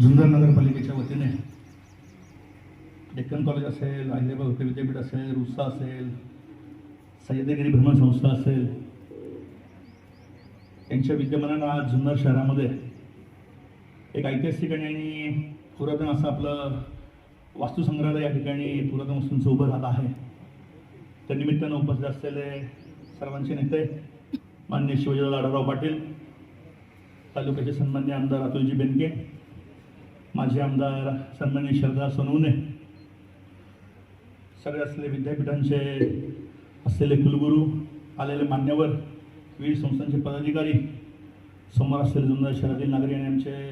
जुन्नर नगरपालिकेच्या वतीने डेक्कन कॉलेज असेल अहिल्याबाई होते विद्यापीठ असेल रुसा असेल सह्याद्रीगिरी भ्रमण संस्था असेल यांच्या विद्यमानानं आज जुन्नर शहरामध्ये एक ऐतिहासिक आणि पुरातन असं आपलं वास्तुसंग्रहालय या ठिकाणी पुरातन वस्तूंचं उभं राहत आहे. त्या निमित्तानं उपस्थित असलेले सर्वांचे नेते मान्य शिवजीराव आढळराव पाटील तालुक्याचे सन्मान्य आमदार अतुलजी बेनके माझे आमदार सन्मान्य श्रद्धा सोनवणे सगळे असलेले विद्यापीठांचे असलेले कुलगुरू आलेले मान्यवर विविध संस्थांचे पदाधिकारी समोर असलेले जुन्नर शहरातील नागरिक आणि आमचे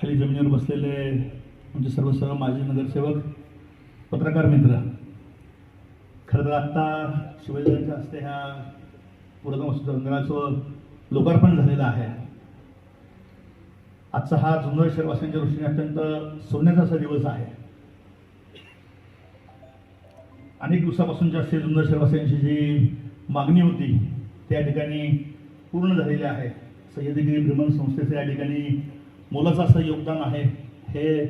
खाली जमिनीवर बसलेले आमचे सर्व सर्व माजी नगरसेवक पत्रकार मित्र. खरं तर आत्ता शिवाजीरावांच्या हस्ते ह्या पुरातन वस्तू संग्रहाचं लोकार्पण झालेलं आहे. आजचा हा जुन्नर शहरवासियांच्या दृष्टीने अत्यंत सोन्याचा असा दिवस आहे. अनेक दिवसापासूनची असते जुन्नर शहरवासियांची जी मागणी होती त्या ठिकाणी पूर्ण झालेली आहे. सह्याद्रीगिरी भ्रमण संस्थेचं या ठिकाणी मोलाचं असं योगदान आहे हे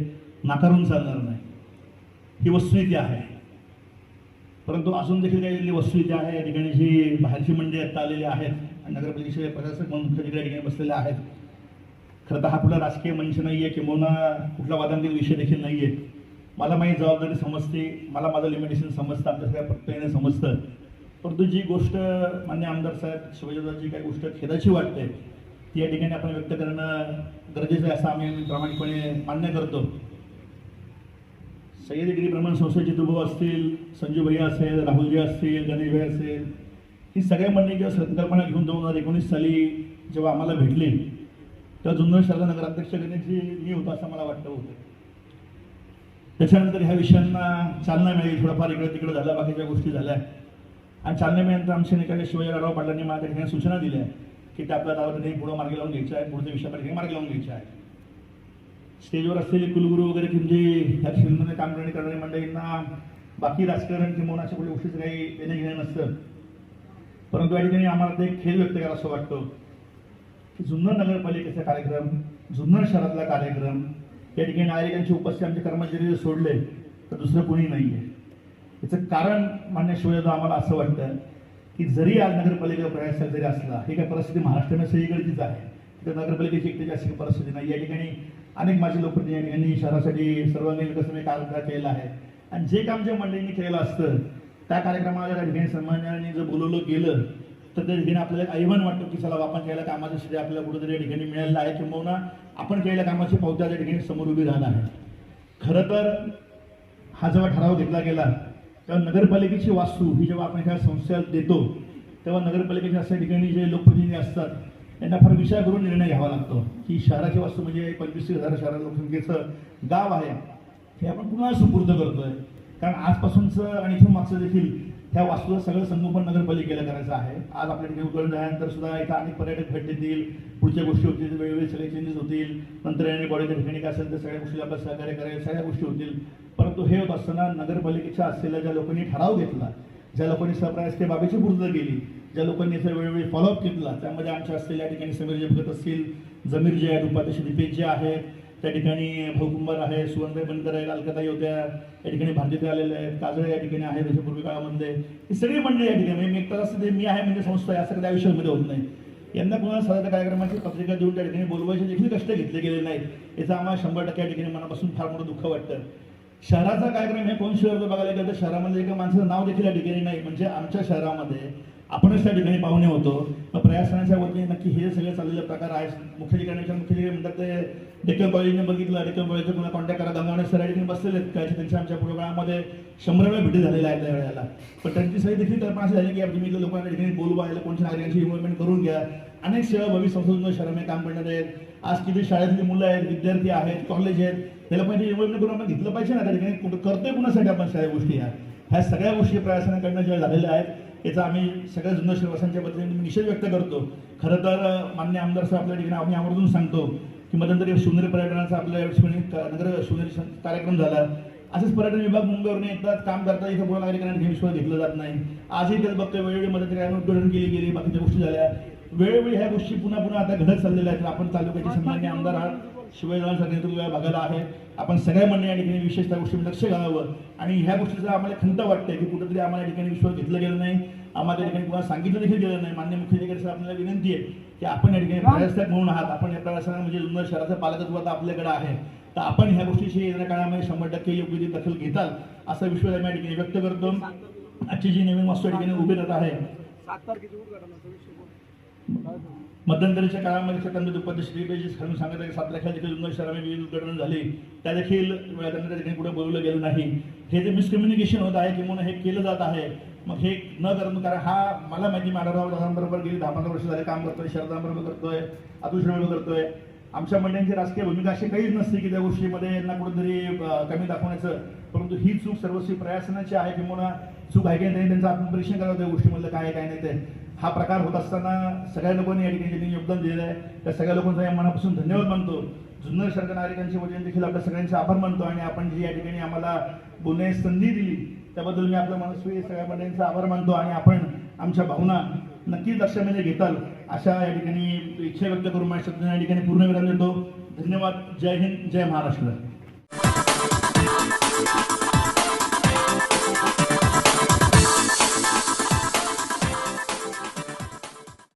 नाकारून चालणार नाही. ही वस्तुस्थिती आहे. परंतु अजून देखील काही वस्तुस्थिती आहे या ठिकाणी जी बाहेरची मंडळी आता आलेली आहेत आणि नगरपालिकेचे प्रशासक म्हणून मुख्य ठिकाणी बसलेले आहेत. खरं तर हा कुठला राजकीय मंच नाही आहे किंवा कुठला वादांतील विषय देखील नाही आहे मला माझी जबाबदारी समजते मला माझं लिमिटेशन समजतं आमच्या सगळ्या प्रत्येकाने समजतं. परंतु जी गोष्ट मान्य आमदार साहेब शिवाजीराव जी काही गोष्ट खेदाची वाटते ती या ठिकाणी आपण व्यक्त करणं गरजेचं आहे असं आम्ही प्रामाणिकपणे मान्य करतो. सह्याद्री प्रमाण संस्थेचे दुभव असतील संजू भैया असेल राहुलजी असतील गणेश भाई असेल ही सगळ्या मंडळी किंवा संकल्पना घेऊन दोन हजार एकोणीस साली जेव्हा आम्हाला भेटली तेव्हा जुन्नर शहराला नगराध्यक्ष गणेशजी मी होतो असं मला वाटतं होतं. त्याच्यानंतर ह्या विषयांना चालना मिळाली थोडंफार इकडे तिकडे झालं बाकीच्या गोष्टी झाल्या. आणि चालना मिळाल्यानंतर आमच्या निकाली शिवाजीराव पाटलांनी माझ्या ठिकाणी सूचना दिल्या की ते आपल्या गावात पुढं मार्गी लावून घ्यायचं आहे पुढच्या विषयापर्यंत हे मार्गी लावून घ्यायचा आहे. स्टेजवर असलेले कुलगुरू वगैरे की म्हणजे ह्या क्षेत्रामध्ये काम करणे करणारी मंडळींना बाकी राजकारण किंवा अशा कुठल्या गोष्टीचं काही देणं घेणं नसतं. परंतु या ठिकाणी आम्हाला ते खेळ व्यक्त करावा असं वाटतं. जुन्नर नगरपालिकेचा कार्यक्रम जुन्नर शहरातला कार्यक्रम या ठिकाणी नागरिकांची उपस्थिती आमचे कर्मचारी जर सोडले तर दुसरं कोणी नाही आहे याचं कारण मान्य शिवजादा आम्हाला असं वाटतं की जरी आज नगरपालिका प्रयास जरी असला ही काय परिस्थिती महाराष्ट्रामध्ये सगळीकडचीच आहे. तर नगरपालिकेची एकटी जास्त परिस्थिती नाही. या ठिकाणी अनेक माझे लोकप्रतिनिधी या ठिकाणी शहरासाठी सर्वांगीण विकासाने कार्यक्रम केलेला आहे आणि जे काम जे मंडळींनी केलेलं असतं त्या कार्यक्रमाला त्या ठिकाणी सन्मान्याने जर बोलवलं गेलं तर त्या ठिकाणी आपल्याला एक अभिमान वाटतो की चला आपण केलेल्या कामाचं श्रेय आपल्याला कुठेतरी या ठिकाणी मिळालेलं आहे किंबहुना आपण केलेल्या कामाची पावत्या त्या ठिकाणी समोर उभी राहणार आहे. खरं तर हा जेव्हा ठराव घेतला गेला तेव्हा नगरपालिकेची वास्तू ही जेव्हा आपण एखाद्या संस्थेला देतो तेव्हा नगरपालिकेच्या अशा ठिकाणी जे लोकप्रतिनिधी असतात त्यांना फार विचार करून निर्णय घ्यावा लागतो की शहराची वास्तू म्हणजे पंचवीस हजार शहरा लोकसंख्येचं गाव आहे हे आपण पुन्हा सुपूर्द करतोय. कारण आजपासूनचं आणि इथून मागचं देखील ह्या वास्तूचं सगळं संगोपन नगरपालिकेला करायचं आहे. आज आपल्या ठिकाणी उघड झाल्यानंतर सुद्धा इथं अनेक पर्यटक भेट देतील पुढच्या गोष्टी होतील वेगवेगळे सगळे चेंजेस होतील नंतर आणि बॉडीच्या ठिकाणी काय असेल तर सगळ्या गोष्टी आपल्याला सहकार्य करायला सगळ्या गोष्टी होतील. परंतु हे होत असताना नगरपालिकेच्या असलेल्या ज्या लोकांनी ठराव घेतला ज्या लोकांनी सरप्राईज ते बाबीची पूर्तता केली ज्या लोकांनी याचा वेळोवेळी फॉलोअप घेतला त्यामध्ये आमच्या असलेल्या ठिकाणी समीर जे भगत असतील जमीर जे आहेत उपाध्यक्ष दीपेश जे आहेत त्या ठिकाणी भाऊकुंभार आहे सुवर्णबाई बनकर आहे अलकताई होत्या या ठिकाणी भारतीय आलेले आहेत काजळे या ठिकाणी आहेत जसे पूर्वी काळामध्ये. ही सगळी मंडळी या ठिकाणी मी एकटा असं ते मी आहे म्हणजे संस्था आहे, असं काही आयुष्यामध्ये होत नाही. यांना पुन्हा सध्या कार्यक्रमाची पत्रिका देऊन त्या ठिकाणी बोलवायचे देखील कष्ट घेतले गेले नाहीत. याचा आम्हाला शंभर टक्के या ठिकाणी मनापासून फार मोठं दुःख वाटतं. शहराचा कार्यक्रम हे कोण शहर बघायला गेलं तर शहरामध्ये एका माणसाचं नाव देखील या ठिकाणी नाही. म्हणजे आमच्या शहरामध्ये आपणच त्या ठिकाणी पाहुणे होतो. प्रयासनाच्या वतीने नक्की हे सगळे चाललेले प्रकार आहेत. मुख्य ठिकाणीच्या मुख्य ठिकाणी म्हणतात ते डेक्कन कॉलेजने बघितलं. डेक्कन कॉलेजचं पुन्हा कॉन्टॅक्ट करा. गंगावणे सर या बसलेले आहेत. काय त्यांच्या आमच्या प्रोग्राममध्ये शंभर वेळा भेटी झालेल्या आहेत त्या वेळेला. पण त्यांची सगळी देखील कल्पना अशी झाली की आपण तुम्ही इथल्या लोकांना ठिकाणी बोलवायला कोणत्या नागरिकांची इन्व्हॉल्वमेंट करून घ्या. अनेक सेवा भविष्य संशोधन शहरामध्ये काम करणार आहेत. आज किती शाळेतली मुलं आहेत विद्यार्थी आहेत कॉलेज आहेत. त्याला पण इन्व्हॉल्वमेंट करून आपण घेतलं पाहिजे ना. त्या ठिकाणी कुठं करतोय कुणासाठी आपण सगळ्या गोष्टी ह्या ह्या सगळ्या गोष्टी प्रयासांकडनं ज्या झालेल्या आहेत याचा आम्ही सगळ्या जुन्नर शहरवासांच्या वतीने मी निषेध व्यक्त करतो. खरं तर मान्य आमदार साहेब आपल्या ठिकाणी आम्ही आवर्जून सांगतो की मध्यंतरी शिवनेरी पर्यटनाचा आपल्या नगर शिवनेरी कार्यक्रम झाला. असेच पर्यटन विभाग मुंबईवरून येतात काम करतात इथं पूर्ण नागरिकांना घेऊन घेतलं जात नाही. आजही तेच बघतोय वेळोवेळी मदत उद्घाटन केली गेली बाकीच्या गोष्टी झाल्या. वेळोवेळी ह्या गोष्टी पुन्हा पुन्हा आता घडत चाललेल्या आहेत. आपण तालुक्याचे सन्मान्य आमदार आहात. शिवाजीरावांसारखे नेतृत्व या भागाला आहे. आपण सगळ्या मंडळी या ठिकाणी विशेष त्या गोष्टीवर लक्ष घालावं. आणि ह्या गोष्टीचा आम्हाला खंत वाटते की कुठेतरी आम्हाला या ठिकाणी विश्वास घेतलं गेलं नाही आम्हाला या ठिकाणी कुणाला सांगितलं देखील गेलं नाही मान्य मुख्याधिकारी साहेब आपल्याला विनंती आहे की आपण या ठिकाणी प्रशासक म्हणून आहात. आपण या प्रशासनात म्हणजे जुन्नर शहराचं पालकत्व आता आपल्याकडे आहे. तर आपण ह्या गोष्टीशी येणाऱ्या काळामध्ये शंभर टक्के योग्य ती दखल घेताल असा विश्वास आम्ही या ठिकाणी व्यक्त करतो. आजची जी नवीन वास्तू या ठिकाणी उभी राहत आहे. मध्यंतरीच्या काळामध्ये छत्रपती उपाध्याय श्री पेजी खालून सांगत आहे की सात तारखेला देखील जुन्नर शहरामध्ये विविध उद्घाटन झाली. त्या देखील त्यांना त्या ठिकाणी कुठे बोलवलं गेलं नाही. हे जे मिसकम्युनिकेशन होत आहे किंवा हे केलं जात आहे मग हे न करणं कारण हा मला माहिती माधवराव दादांबरोबर गेली दहा पंधरा वर्ष झाले काम करतोय शरदांबरोबर करतोय अतुल करतोय. आमच्या मंडळांची राजकीय भूमिका अशी काहीच नसते की त्या गोष्टीमध्ये यांना कुठेतरी कमी दाखवण्याचं. परंतु ही चूक सर्वस्वी प्रयासनाची आहे किंवा चूक आहे की नाही त्यांचं आत्मपरीक्षण करावं त्या गोष्टीमधलं काय काय नाही ते. हा प्रकार होत असताना सगळ्या लोकांनी या ठिकाणी ज्यांनी योगदान दिलेलं आहे त्या सगळ्या लोकांचा या मनापासून धन्यवाद मानतो. जुन्नर शहर नागरिकांच्या वतीने देखील आपल्या सगळ्यांचे आभार मानतो आणि आपण जी या ठिकाणी आम्हाला बोलण्याची संधी दिली त्याबद्दल मी आपल्या मनस्वी सगळ्या मंडळींचा आभार मानतो आणि आपण आमच्या भावना नक्कीच लक्षामध्ये घेताल अशा या ठिकाणी इच्छा व्यक्त करून माझ्या या ठिकाणी पूर्ण विराम देतो. धन्यवाद. जय हिंद. जय महाराष्ट्र.